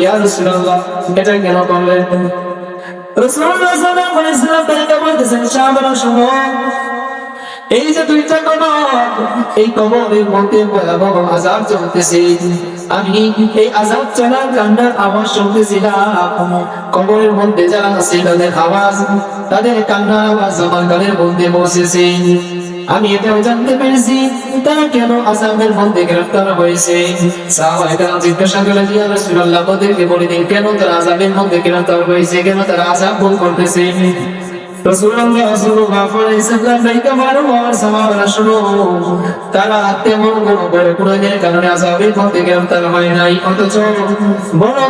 ইয়া রাসূলুল্লাহ, এটা এই কবর, এই কবরের ভয়াবহ চলতেছে। আমি এই আজাব চলার কান্নার আওয়াজ শুনতেছিলাম। কবরের মধ্যে যারা আছে তাদের আওয়াজ, তাদের কান্নার আওয়াজ আমার কানের মধ্যে বসেছে। আমি এটাও জানতে পেরেছি তারা কেন আজাবের মধ্যে গ্রেফতার হয়েছে? আমাদেরকে বলে দিন, কেন তারা আজাবের মধ্যে গ্রেফতার হয়েছে? কেন তারা আজাব ভোগ করতেছে? হয় নাই, অথচ বড়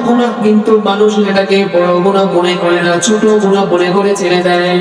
কিন্তু মানুষ এটাকে বড় গুনাহ মনে করে না, ছোট গুনাহ মনে করে ছেড়ে দেয়।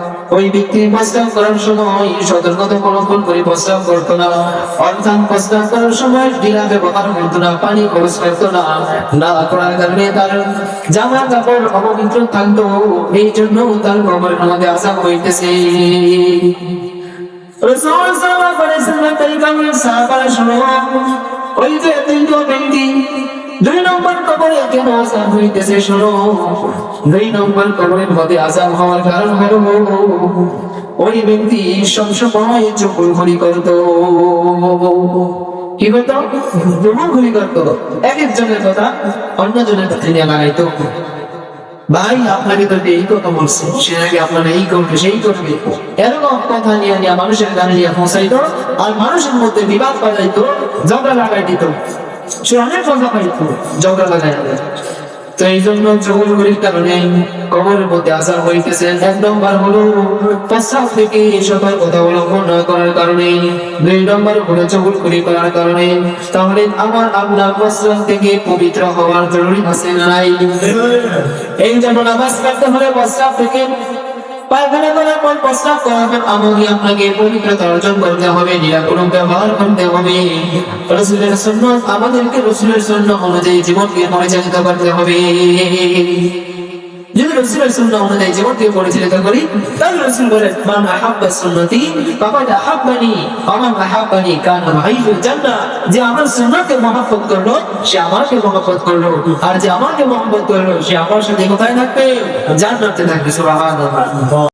ওই ব্যক্তি প্রস্রাব করার সময় সতর্কতা অবলম্বন করে প্রস্রাব করতো না। অর্থাৎ প্রস্রাব করার সময় ডিলা ব্যবহার করতো না, পানি খরচ করতো না। না করার কারণে তার জামা কাপড় অপবিত্র এই জন্য তার কবর আমাদের আজাব হইতেছে। ওই যে তিনটো ব্যক্তি দুই নম্বর কবরে কেন আজাব হইতেছে শোনো? দুই নম্বর কবরের মধ্যে আজাব হওয়ার কারণ হলো, ওই ব্যক্তি সবসময় চকুলঘুরি করত। কি হতো চকুলঘুরি করত। এক একজনের কথা অন্যজনের কাছে নিয়ে লাগাইতো। ভাই, আপনাকে তো এই কথা বলছে, সে নাকি আপনারা এই করবে সেই করবে এরকম কথা নিয়ে নিয়ে মানুষের গানে নিয়ে পৌঁছাইতো আর মানুষের মধ্যে বিবাদ বাজাইতো, ঝগড়া লাগাই দিত। কথা লাগাই তো এই জন্য চকুলগুলির কারণে কবরের মধ্যে হইতেছে। এক নম্বর হলো থেকে সতর্কতা অবলম্বন না করার কারণে, দুই নম্বর হলো চকুলগুলি করার কারণে। তাহলে আমার আপনার প্রস্রাব থেকে পবিত্র হওয়ার জরুরি আছে নাই? এই জন্য নামাজ পড়তে হলে প্রস্রাব থেকে আমাকে আপনাকে অর্জন করতে হবে করতে হবে। রসুলের আমাদেরকে রসুলের জন্য অনুযায়ী জীবনকে পরিচালিত করতে হবে। যদি রসুলের সুন্না অনুযায়ী জীবনকে পরিচালিত করি, তাহলে রসুল বলেন, মান আহাব্বা সুন্নতি বাবা আহাব্বানি আমার আহাব্বানি কান ভাইফুল যে আমার সুন্নাহকে মহব্বত করল, সে আমাকে মহব্বত করল। আর যে আমাকে মহব্বত করল, সে আমার সাথে কোথায় থাকবে? জান্নাতে থাকবে, সুবহানাল্লাহ।